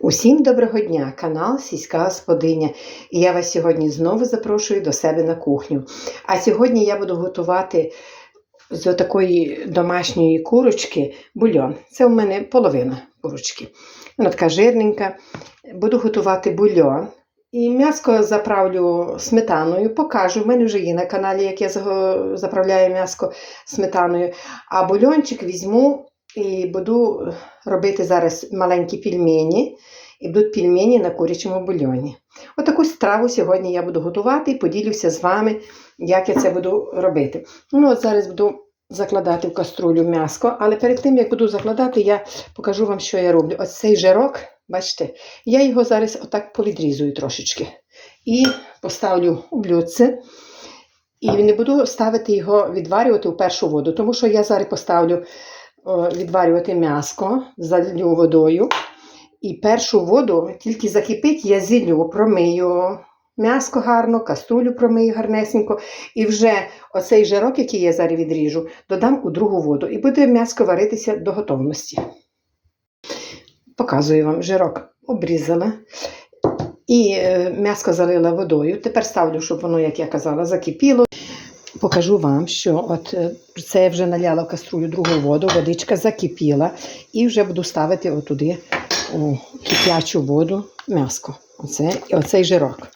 Усім доброго дня, канал Сільська Господиня. І я вас сьогодні знову запрошую до себе на кухню. А сьогодні я буду готувати з такої домашньої курочки бульйон. Це у мене половина курочки. Вона така жирненька. Буду готувати бульйон. І м'яско заправлю сметаною, покажу. У мене вже є на каналі, як я заправляю м'яско сметаною. А бульйончик візьму і буду робити зараз маленькі пельмені. І будуть пельмені на курячому бульйоні. Отаку страву сьогодні я буду готувати і поділюся з вами, як я це буду робити. Ну, от зараз буду закладати в каструлю м'яско, але перед тим, як буду закладати, я покажу вам, що я роблю. Ось цей жирок, бачите, я його зараз отак повідрізую трошечки. І поставлю у блюдце. І не буду ставити його відварювати у першу воду, тому що я зараз поставлю відварювати м'яско, залью водою. І першу воду тільки закипить, я зіллю, промию м'яско гарно, каструлю промию гарнесенько. І вже оцей жирок, який я зараз відріжу, додам у другу воду. І буде м'яско варитися до готовності. Показую вам жирок обрізала. І е, м'яско залила водою. Тепер ставлю, щоб воно, як я казала, закипіло. Покажу вам, що от е, це я вже наляла в каструлю другу воду, водичка закипіла, і вже буду ставити отуди у кип'ячу воду м'яско. Оце, оцей жирок.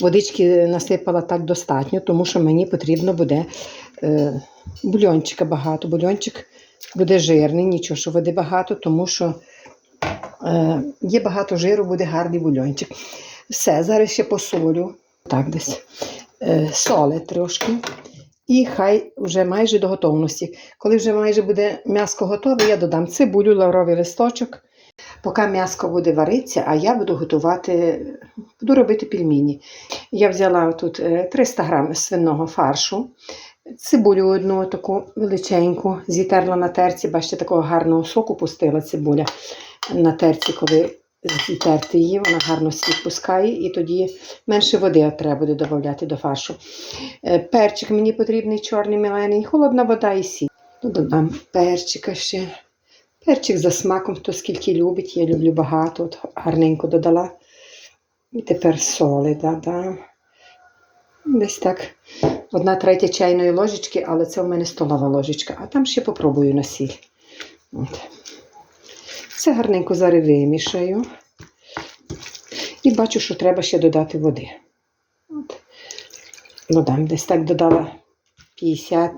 Водички насипала так достатньо, тому що мені потрібно буде е, бульончика багато. Бульончик буде жирний, нічого, що води багато, тому що е, є багато жиру, буде гарний бульончик. Все, зараз ще посолю. Так десь. Е, соли трошки. І хай вже майже до готовності. Коли вже майже буде м'яско готове, я додам цибулю, лавровий листочок. Поки м'яско буде варитися, а я буду готувати, буду робити пельмені. Я взяла тут е, 300 грам свиного фаршу, цибулю одну таку величеньку, зітерла на терці, бачите, такого гарного соку пустила цибуля на терці, коли зітерти її, вона гарно сік пускає, і тоді менше води треба буде додати до фаршу. Е, Перчик мені потрібний чорний мелений, холодна вода і сіль. Додам перчика ще. Перчик за смаком, хто скільки любить, я люблю багато, от гарненько додала. І тепер соли додам. Десь так. Одна третя чайної ложечки, але це в мене столова ложечка. А там ще попробую на сіль. От. Це гарненько зараз вимішаю. І бачу, що треба ще додати води. От. Додам, десь так додала 50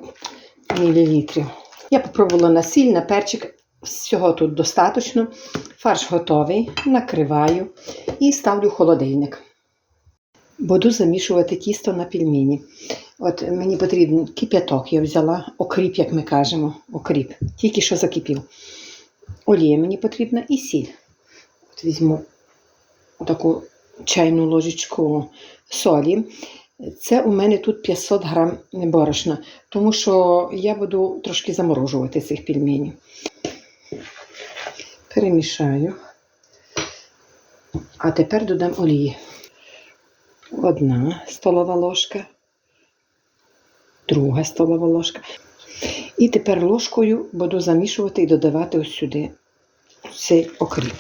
мл. Я попробувала на сіль, на перчик. Всього тут достатньо. Фарш готовий, накриваю і ставлю в холодильник. Буду замішувати тісто на пельмені. От мені потрібен кип'яток, я взяла окріп, як ми кажемо, окріп, тільки що закипів. Олія мені потрібна і сіль. От візьму таку чайну ложечку солі. Це у мене тут 500 грам борошна, тому що я буду трошки заморожувати цих пельменів. Перемішаю. А тепер додам олії. Одна столова ложка, друга столова ложка. І тепер ложкою буду замішувати і додавати ось сюди цей окріп.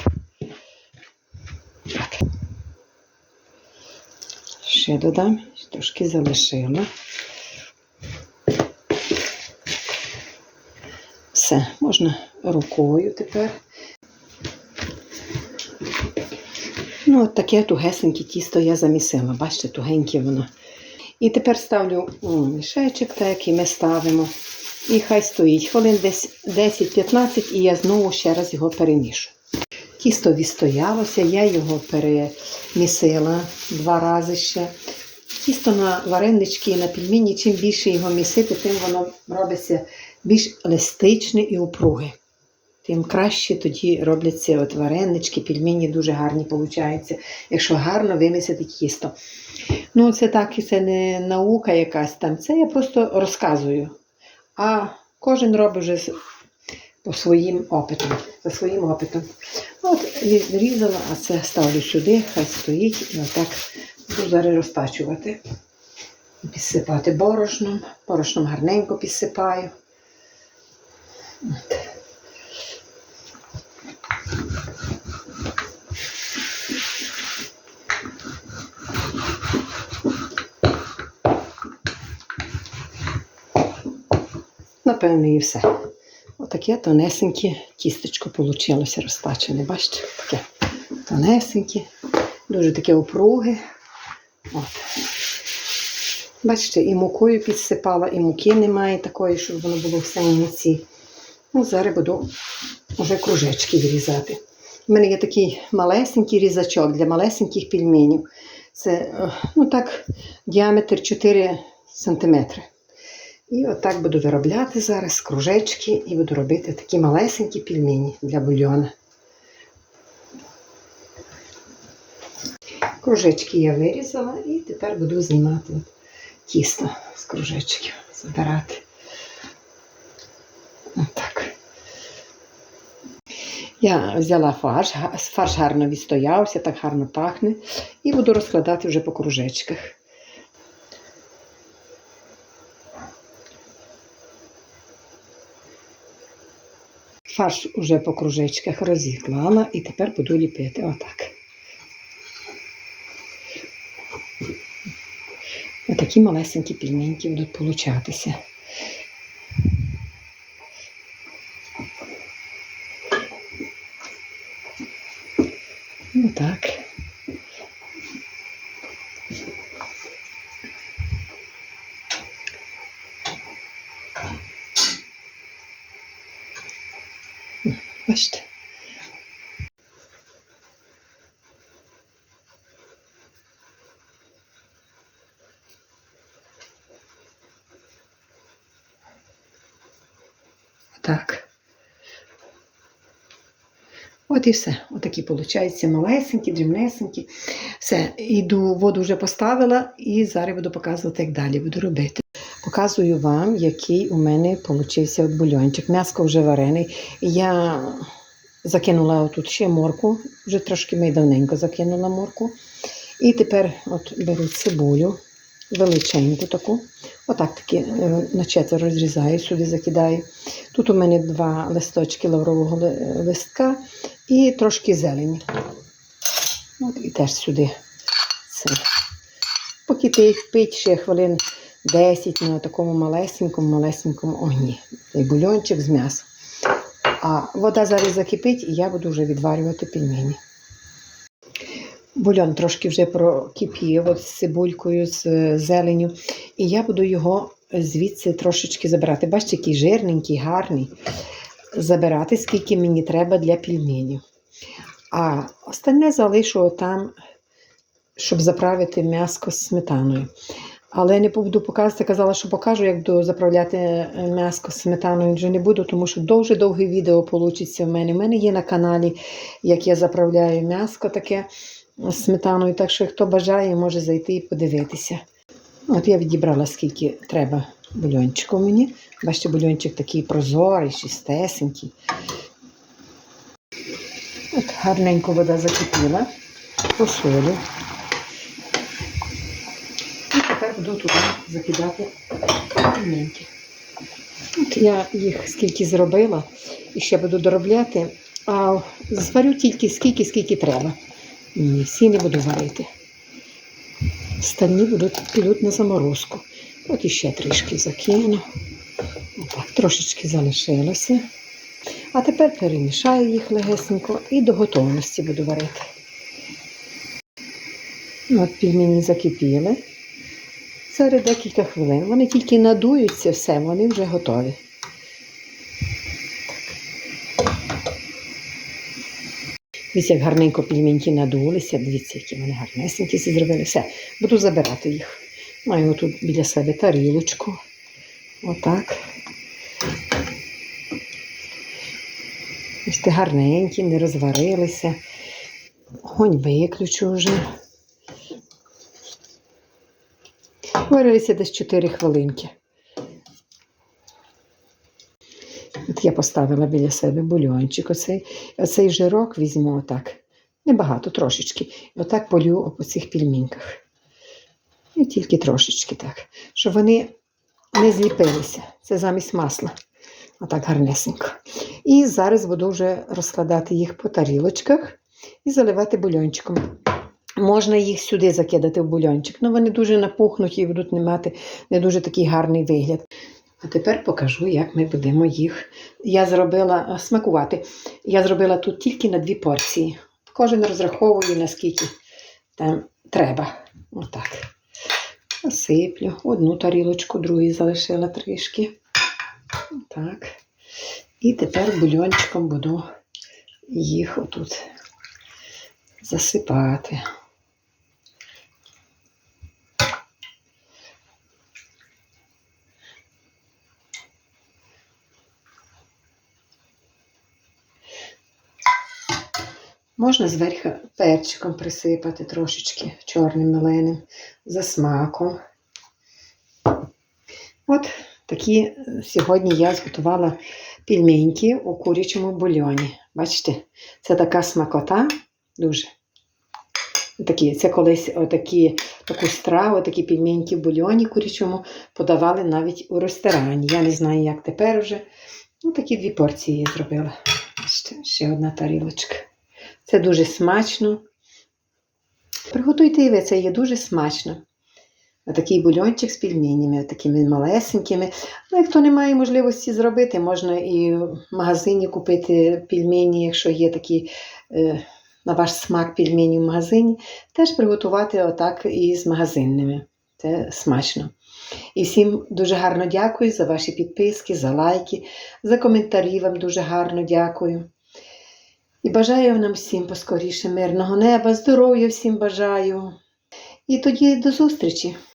Так. Ще додам, трошки залишила. Все, можна рукою тепер. Ну, от таке тугесеньке тісто я замісила. Бачите, тугеньке воно. І тепер ставлю мішечок, так як ми ставимо. І хай стоїть хвилин десь 10-15, і я знову ще раз його перемішу. Тісто відстоялося, я його перемісила два рази ще. Тісто на варенички і на пельмені, чим більше його місити, тим воно робиться більш еластичне і упруге. Тим краще тоді робляться от варенички, пельмені дуже гарні виходять, якщо гарно вимісити тісто. Ну, це так, це не наука якась там, це я просто розказую. А кожен робить вже по своїм опитом, за своїм опитом. От відрізала, а це ставлю сюди, хай стоїть і отак буду зараз розтачувати. Підсипати борошном. Борошном гарненько підсипаю. От. Напевно, і все. Отаке тонесеньке тістечко вийшло розтачене. Бачите? Таке тонесеньке, дуже таке опруге. От. Бачите, і мукою підсипала, і муки немає такої, щоб воно було все муці. Ну, зараз буду вже кружечки вирізати. У мене є такий малесенький різачок для малесеньких пельменів. Це е, ну так, діаметр 4 см. І отак буду виробляти зараз кружечки і буду робити такі малесенькі пельмені для бульйона. Кружечки я вирізала і тепер буду знімати тісто з кружечків, забирати. Отак. Я взяла фарш, фарш гарно відстоявся, так гарно пахне, і буду розкладати вже по кружечках. Фарш уже по кружечках розіклала і тепер буду ліпити отак. Отакі малесенькі пільненькі будуть получатися. Отак. Бачите? Так. От і все. Отакі, виходить, малесенькі, дрібнесенькі. Все, іду, воду вже поставила і зараз буду показувати, як далі буду робити. Показую вам, який у мене получився от бульончик. М'яско вже варений. Я закинула тут ще морку, вже трошки ми давненько закинула морку. І тепер от беру цибулю, величеньку таку. Отак таки е, на четверо розрізаю, сюди закидаю. Тут у мене два листочки лаврового листка і трошки зелені. От і теж сюди це. Покипить пить ще хвилин 10 на такому малесенькому, малесенькому огні. Цей бульончик з м'ясом. А вода зараз закипить, і я буду вже відварювати пельмені. Бульон трошки вже прокипів от з цибулькою, з е, зеленю. І я буду його звідси трошечки забирати. Бачите, який жирненький, гарний. Забирати, скільки мені треба для пельменів. А остальне залишу там, щоб заправити м'яско з сметаною. Але не буду показувати, казала, що покажу, як буду заправляти е, м'яско сметаною. Вже не буду, тому що дуже довге відео вийде в мене. У мене є на каналі, як я заправляю м'яско таке сметаною. Так що, хто бажає, може зайти і подивитися. От я відібрала, скільки треба бульончику мені. Бачите, бульончик такий прозорий, чистесенький. От гарненько вода закипіла, посолю. І тепер буду туди закидати пельменьки. От я їх скільки зробила і ще буду доробляти, а зварю тільки скільки, скільки треба. Ні, всі не буду варити. Остальні будуть підуть на заморозку. От іще трішки закину. Отак, трошечки залишилося. А тепер перемішаю їх легесенько і до готовності буду варити. От пельмені закипіли. Зараз декілька хвилин. Вони тільки надуються, все, вони вже готові. Дивіться, як гарненько пельменьки надулися. Дивіться, які вони гарнесенькі зробили. Все, буду забирати їх. Маю тут біля себе тарілочку. Отак. Ось ті гарненькі, не розварилися. Огонь виключу вже. Варилися десь 4 хвилинки. От я поставила біля себе бульончик. Оцей, оцей жирок візьму отак. Небагато, трошечки. І отак полю по цих пельмінках. І тільки трошечки так. Щоб вони не зліпилися. Це замість масла. Отак гарнесенько. І зараз буду вже розкладати їх по тарілочках і заливати бульончиком. Можна їх сюди закидати в бульончик, але вони дуже напухнуть і будуть не мати не дуже такий гарний вигляд. А тепер покажу, як ми будемо їх. Я зробила смакувати. Я зробила тут тільки на дві порції. Кожен розраховує, наскільки там треба. Отак. Насиплю. Одну тарілочку, другу залишила трішки. Так. І тепер бульончиком буду їх отут засипати. Можна зверху перчиком присипати трошечки чорним меленим за смаком. От такі сьогодні я зготувала пельменьки у курячому бульйоні. Бачите, це така смакота дуже. Такі, це колись отакі, таку страву, такі пельменьки в бульйоні курячому подавали навіть у ресторані. Я не знаю, як тепер вже. Ну, такі дві порції я зробила. Ще, ще одна тарілочка. Це дуже смачно. Приготуйте і ви, це є дуже смачно. Такий бульончик з пельменями, такими малесенькими. Ну, як хто не має можливості зробити, можна і в магазині купити пельмені, якщо є такі е, на ваш смак пельмені в магазині, теж приготувати отак і з магазинними. Це смачно. І всім дуже гарно дякую за ваші підписки, за лайки, за коментарі вам дуже гарно дякую. І бажаю нам всім поскоріше мирного неба, здоров'я всім бажаю. І тоді до зустрічі!